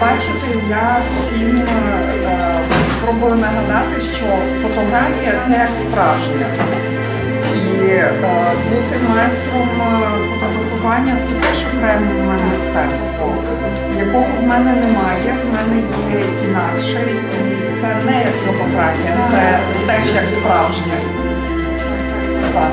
бачите, я всім е, пробую нагадати, що фотографія це як справжня. І е, бути майстром е, фотографування це теж окреме мистецтво, якого в мене немає, в мене є інакше. І це не як фотографія, це теж як справжня. Так.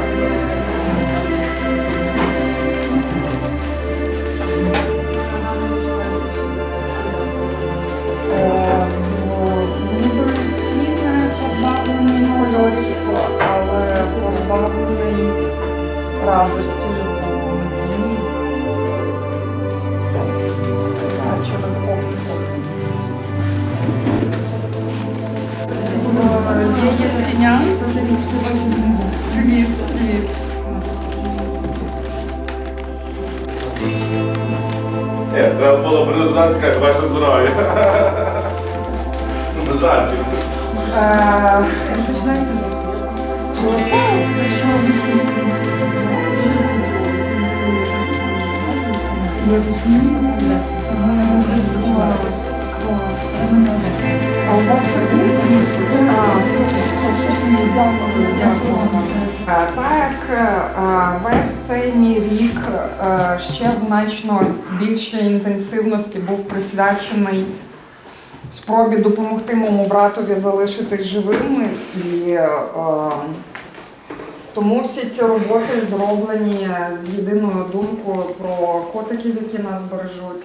Позбавлений радості війні. А через. Е, Є Єсенян. Привіт, привіт. Треба було признати, сказати ваше здоров'я. Зранку. Вас Е, Так, е, весь цей мій рік е, ще значно більшій інтенсивності був присвячений спробі допомогти моєму братові залишитись живими. І тому всі ці роботи зроблені з єдиною думкою про котиків, які нас бережуть.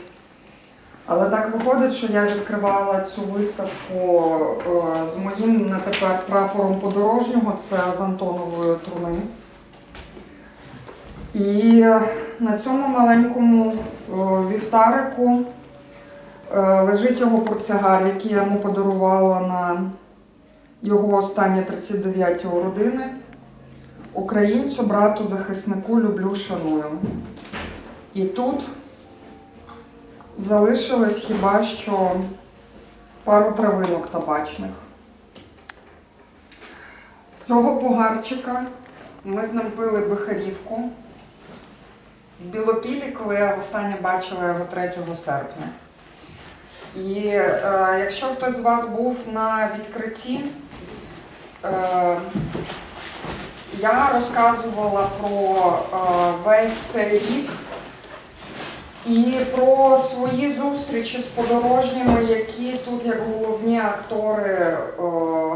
Але так виходить, що я відкривала цю виставку е, з моїм на тепер прапором подорожнього, це з Антонової труни. І на цьому маленькому е, вівтарику е, лежить його портсигар, який я йому подарувала на його останні 39 у родини. Українцю, брату, захиснику люблю, шаную. І тут залишилось хіба що пару травинок табачних. З цього погарчика ми з ним бихарівку в Білопілі, коли я останнє бачила його 3 серпня. І е, якщо хтось з вас був на відкритті, е, я розказувала про е, весь цей рік і про свої зустрічі з подорожніми, які тут як головні актори, е,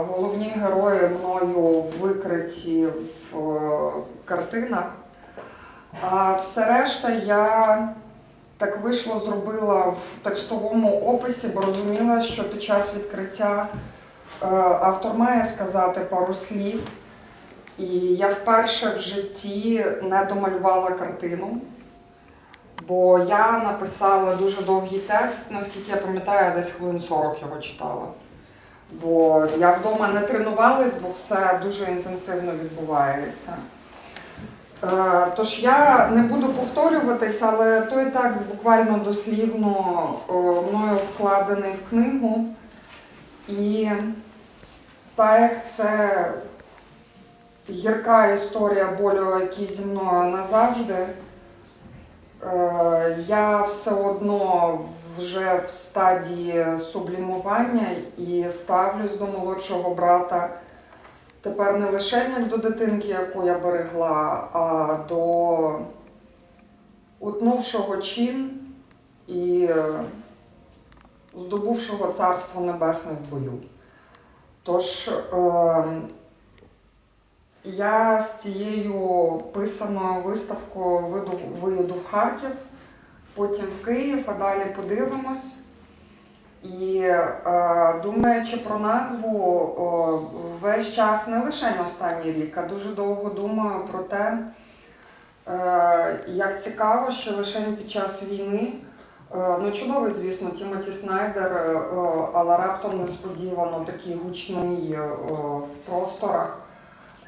головні герої мною викриті в е, картинах. А все решта я так вийшло, зробила в текстовому описі, бо розуміла, що під час відкриття автор має сказати пару слів. І я вперше в житті не домалювала картину. Бо я написала дуже довгий текст, наскільки я пам'ятаю, я десь хвилин 40 його читала. Бо я вдома не тренувалась, бо все дуже інтенсивно відбувається. Е, Тож я не буду повторюватись, але той текст буквально дослівно е, мною вкладений в книгу. І так це гірка історія болю, який зі мною назавжди. Е, Я все одно вже в стадії сублімування і ставлюсь до молодшого брата тепер не лише як до дитинки, яку я берегла, а до утнувшого чин і здобувшого царство небесне в бою. Тож е, я з цією писаною виставкою виїду, в Харків, потім в Київ, а далі подивимось. І е, думаючи про назву, весь час не лише на останній рік, а дуже довго думаю про те, е, як цікаво, що лише під час війни, е, ну чудовий, звісно, Тімоті Снайдер, але раптом несподівано такий гучний в просторах.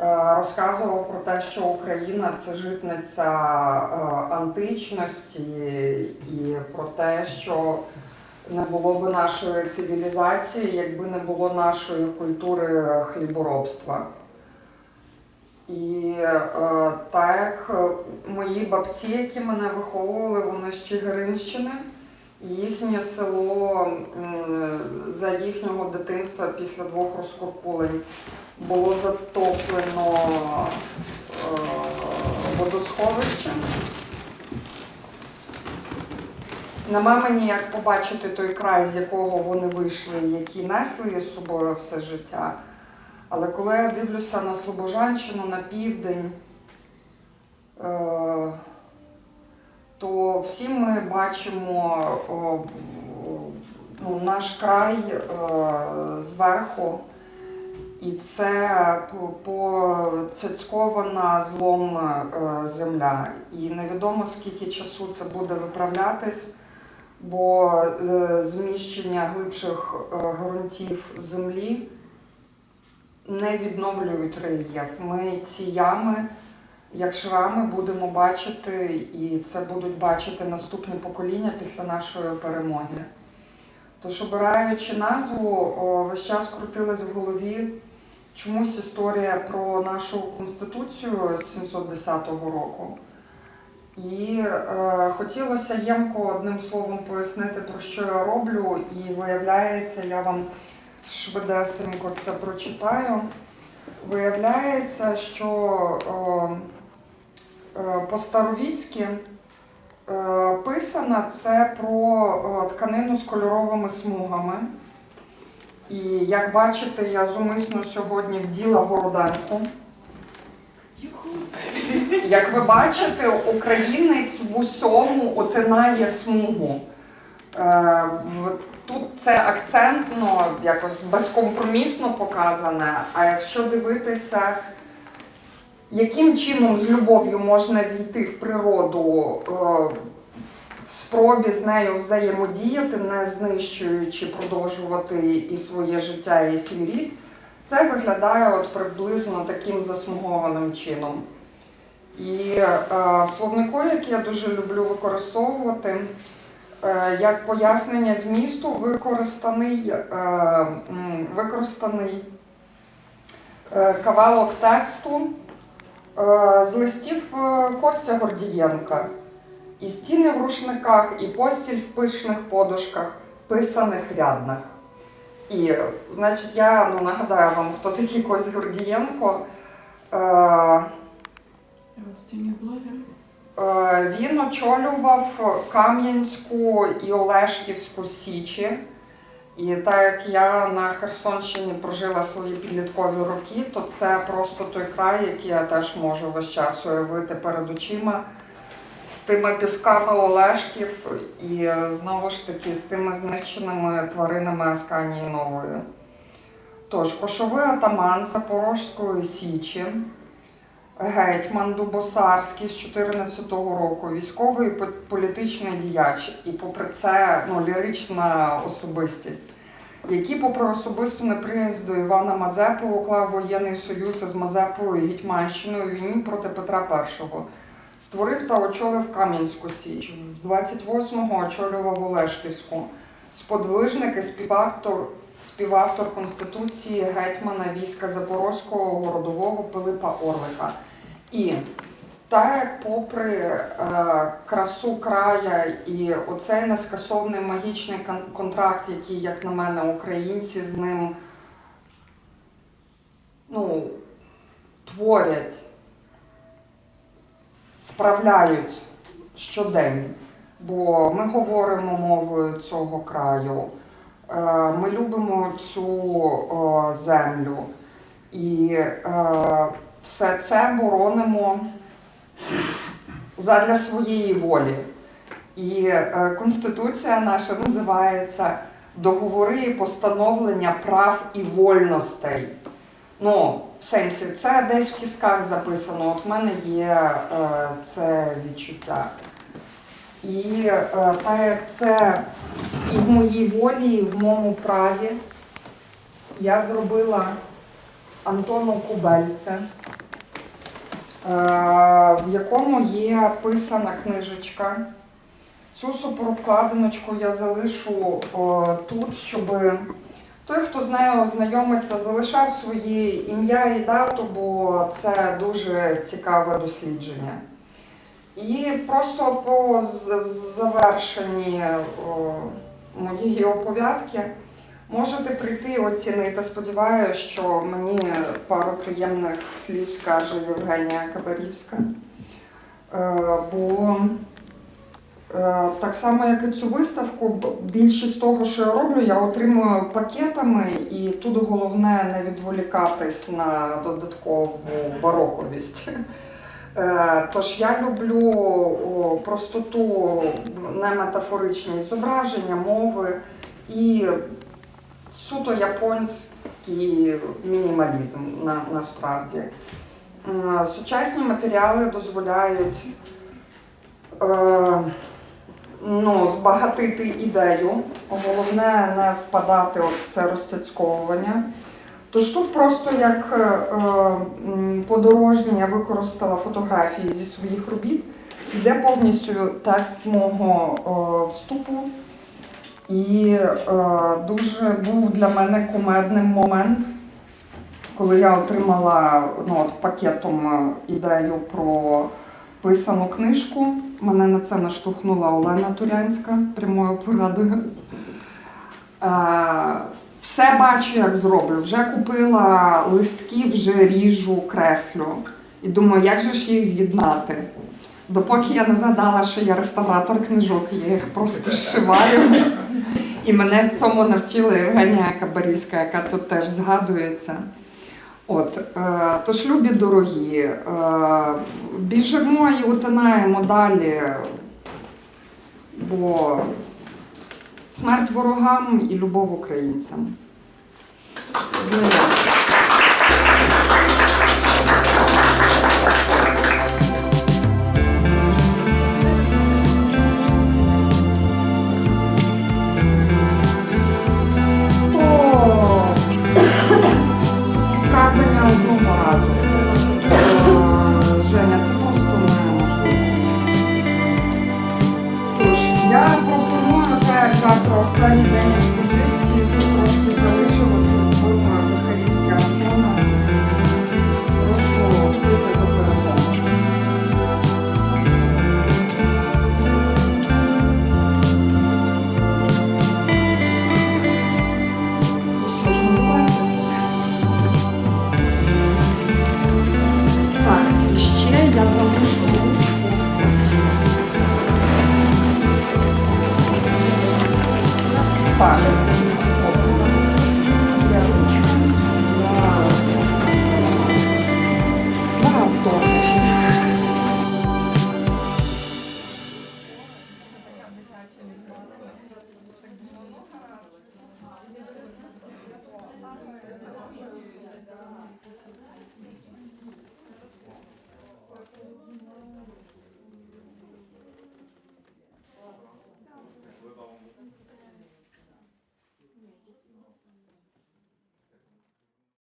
Е, Розказував про те, що Україна це житниця е, античності, і про те, що не було б нашої цивілізації, якби не було нашої культури хліборобства. І е, так мої бабці, які мене виховували, вони з Чигиринщини, Їхнє село за їхнього дитинства після двох розкуркулень було затоплено е, водосховищем. Нема мені як побачити той край, з якого вони вийшли, який несли з собою все життя. Але коли я дивлюся на Слобожанщину, на південь, е, то всі ми бачимо ну, наш край е, зверху, і це по- поцяцькована злом е, земля. І невідомо скільки часу це буде виправлятись, бо е, зміщення глибших е, ґрунтів землі не відновлюють рельєф. Ми ці ями, як шрами, будемо бачити, і це будуть бачити наступні покоління після нашої перемоги. Тож, обираючи назву, весь час крутилась в голові чомусь історія про нашу конституцію з 710 року. І е, хотілося ємко одним словом пояснити, про що я роблю, і виявляється, я вам швидесенько це прочитаю. Виявляється, що о, е, по-старовіцьки е, писана це про тканину з кольоровими смугами. І як бачите, я зумисно сьогодні вділа городанку. Як ви бачите, українець в усьому отинає смугу. Е, Тут це акцентно, якось безкомпромісно показане. А якщо дивитися, яким чином з любов'ю можна війти в природу е, спробі з нею взаємодіяти, не знищуючи, продовжувати і своє життя, і свій рід, це виглядає от приблизно таким засмугованим чином. І е, в словнику, який я дуже люблю використовувати, е, як пояснення змісту використаний, е, використаний е, кавалок тексту е, з листів е, Костя Гордієнка. І стіни в рушниках, і постіль в пишних подушках, писаних рядних. І, значить, я ну, нагадаю вам, хто такий Кость Гордієнко. Е, Е, Він очолював Кам'янську і Олешківську Січі. І так як я на Херсонщині прожила свої підліткові роки, то це просто той край, який я теж можу весь час уявити перед очима тими пісками Олешків і е, знову ж таки з тими знищеними тваринами Асканії Нової. Тож, кошовий атаман Запорозької Січі, гетьман Дубосарський з 14-го року, військовий і політичний діяч, і попри це ну, лірична особистість, який, попри особисту неприязнь до Івана Мазепи, уклав воєнний союз із Мазепою і Гетьманщиною війні проти Петра І. Створив та очолив Кам'янську Січ. З 28-го очолював Олешківську. Сподвижник і співавтор, співавтор Конституції гетьмана війська Запорозького городового Пилипа Орлика. І так попри е, красу края і оцей нескасовний магічний кон- контракт, який, як на мене, українці з ним ну, творять, справляють щодень, бо ми говоримо мовою цього краю, е, ми любимо цю землю і е, все це боронимо задля своєї волі. І е, Конституція наша називається Договори і постановлення прав і вольностей. Ну, в сенсі, це десь в кісках записано. От в мене є е, це відчуття. І е, так як це і в моїй волі, і в моєму праві, я зробила Антону Кубельце, е, в якому є писана книжечка. Цю суперобкладиночку я залишу о, тут, щоб той, хто з нею ознайомиться, залишав своє ім'я і дату, бо це дуже цікаве дослідження. І просто по завершенні моєї оповідки можете прийти і оцінити. Сподіваюся, що мені пару приємних слів скаже Євгенія Кабарівська. Е, Бо так само, як і цю виставку, більшість того, що я роблю, я отримую пакетами, і тут головне не відволікатись на додаткову бароковість. Е, Тож я люблю простоту, не метафоричні зображення, мови і суто японський мінімалізм на, насправді. Е, Сучасні матеріали дозволяють е, ну, збагатити ідею. Головне не впадати от в це розцяцьковування. Тож тут просто як е, м, я використала фотографії зі своїх робіт. Йде повністю текст мого е, вступу. І е, дуже був для мене кумедним момент, коли я отримала ну, от, пакетом е, ідею про писану книжку. Мене на це наштовхнула Олена Турянська прямою порадою. Е, все бачу, як зроблю. Вже купила листки, вже ріжу, креслю. І думаю, як же ж їх з'єднати? Допоки я не згадала, що я реставратор книжок, я їх просто зшиваю. І мене в цьому навчила Євгенія Кабарівська, яка тут теж згадується. От, е, тож, любі дорогі, е, біжимо і утинаємо далі, бо смерть ворогам і любов українцям.